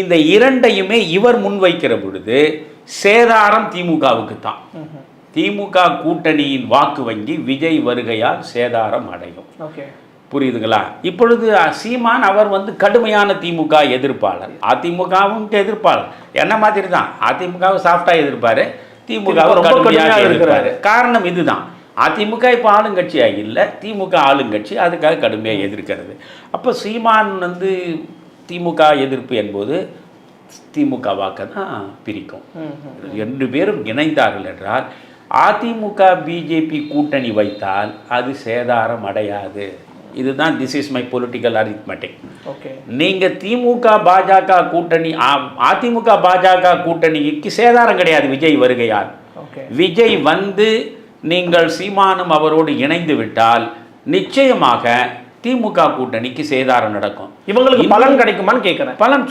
இந்த இரண்டையுமே இவர் முன்வைக்கிற பொழுது சேதாரம் திமுகவுக்கு தான் திமுக கூட்டணியின் வாக்கு வங்கி விஜய் வருகையால் சேதாரம் அடையும். புரியுதுங்களா? இப்பொழுது சீமான் அவர் வந்து கடுமையான திமுக எதிர்ப்பாளர். அதிமுகவும் எதிர்ப்பாளர். என்ன மாதிரி தான் அதிமுகவை சாஃப்டாக எதிர்ப்பாரு. திமுக ரொம்ப கடுமையாக கடுமையா எதிர்ப்பாரு. காரணம் இதுதான். அதிமுக இப்போ ஆளுங்கட்சியாக இல்லை திமுக ஆளுங்கட்சி அதுக்காக கடுமையாக எதிர்க்கிறது. அப்போ சீமான் வந்து திமுக எதிர்ப்பு என்பது திமுக வாக்கை தான் பிரிக்கும். ரெண்டு பேரும் இணைந்தார்கள் என்றால் அதிமுக பிஜேபி கூட்டணி வைத்தால் அது சேதாரம் அடையாது. இதுதான் this is my political arithmetic. Okay. நீங்க திமுக பாஜக கூட்டணி அதிமுக பாஜக கூட்டணிக்கு சேதாரம் கிடையாது விஜய் வருகையால். விஜய் வந்து நீங்கள் சீமானும் அவரோடு இணைந்து விட்டால் நிச்சயமாக திமுக கூட்டணிக்கு சேதாரம் நடக்கும். இவங்களுக்கு பலன் கிடைக்குமான்னு கேட்குறேன் பலன்